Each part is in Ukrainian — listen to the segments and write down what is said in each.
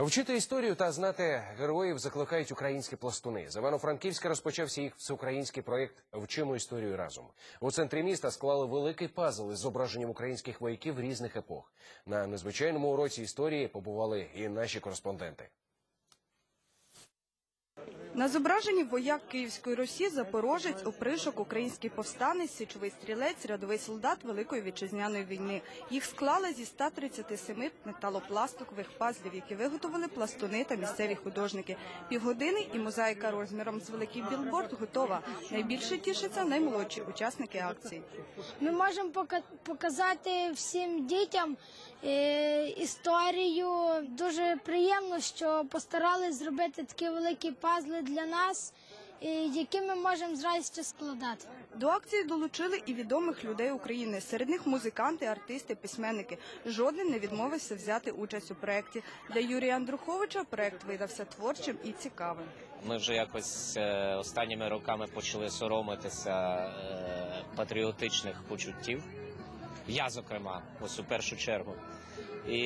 Вчити історію та знати героїв закликають українські пластуни. З Івано-Франківська розпочався їх всеукраїнський проєкт Вчимо історію разом. У центрі міста склали великий пазл із зображенням українських вояків різних епох. На незвичайному уроці історії побували і наші кореспонденти. На зображенні вояк Київської Русі, запорожець, опришок, український повстанець, січовий стрілець, рядовий солдат Великої вітчизняної війни. Їх склали зі 137 металопластикових пазлів, які виготовили пластуни та місцеві художники. Півгодини і мозаїка розміром з великий білборд готова. Найбільше тішаться наймолодші учасники акції. Ми можемо пока- показати всім дітям е, історію. Дуже приємно, що постарались зробити такі великі пазли для нас, які ми можемо з радістю складати. До акції долучили і відомих людей України. Серед них музиканти, артисти, письменники. Жоден не відмовився взяти участь у проєкті. Для Юрія Андруховича проєкт видався творчим і цікавим. Ми вже якось е, останніми роками почали соромитися е, патріотичних почуттів. Я, зокрема, ось у першу чергу. І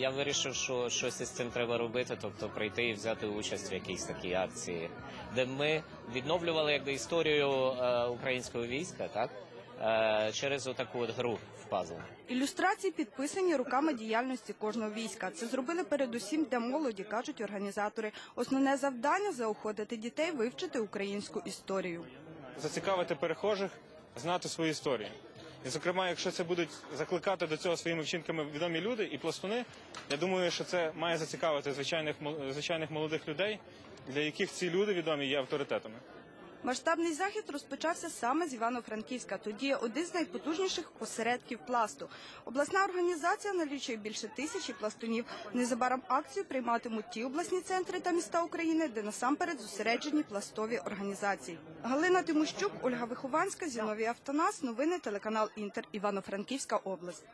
я вирішив, що щось із цим треба робити, тобто прийти і взяти участь в якійсь такій акції, де ми відновлювали якби історію е, українського війська, так е, через отаку от гру в пазл. Ілюстрації підписані руками діяльності кожного війська. Це зробили передусім для молоді, кажуть організатори. Основне завдання заохотити дітей вивчити українську історію. зацікавити перехожих, знати свою історію. І, зокрема, якщо це будуть закликати до цього своїми вчинками відомі люди і пластуни, я думаю, що це має зацікавити звичайних звичайних молодих людей, для яких ці люди відомі є авторитетами. Масштабний захід розпочався саме з Івано-Франківська. Тоді один з найпотужніших осередків пласту. Обласна організація налічує більше тисячі пластунів. Незабаром акцію прийматимуть ті обласні центри та міста України, де насамперед зосереджені пластові організації. Галина Тимощук, Ольга Вихованська, Зіновій Автонас. Новини телеканал Інтер. Івано-Франківська область.